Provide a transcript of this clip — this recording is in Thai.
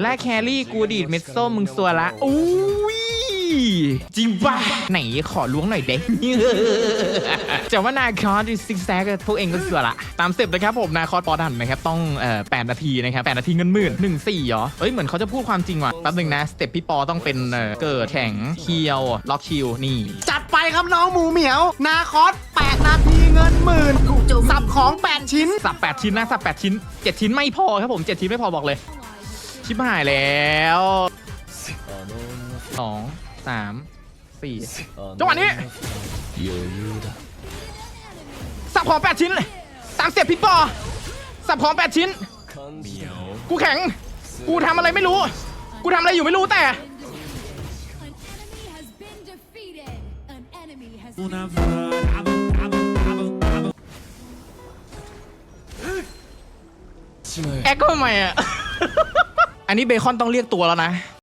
และแครี่กูดีดเม็ดส้มมึงสัวละอุ้ยจริงป่ะ ไหนขอล้วงหน่อยเด็กจะว่านาคอสซิกแซกพวกเองก็สัวละ ตามสเต็ปนะครับผมนาคอสปอดันนะครับ ต้องเอ่อแปดนาทีนะครับแปดนาทีเงินหมื่นหนึ่งสี่เหรอเอ้ยเหมือนเขาจะพูดความจริงว่ะแป๊บหนึงนะ สเต็ปพี่ปอต้องเป็นเอ่อเกิดแข็งเคียว ล็อกคิวนี่ จัดไปครับน้องหมูเหมียว นาคอส8นาทีเงินหมื่นสับของ8ชิ้น สับ8ชิ้นนะสับ8ชิ้น7ชิ้นไม่พอครับผม7ชิ้นไม่พอบอกเลย ชิบหายแล้วสองสามสี่จังหวะนี้สับของ8ชิ้นเลยตามเสียบพี่ปอสับของ8ชิ้น กูแข็ง กูทำอะไรไม่รู้ กูทำอะไรอยู่ไม่รู้แต่แอคก็ทำไมอะ อันนี้เบคอนต้องเรียกตัวแล้วนะ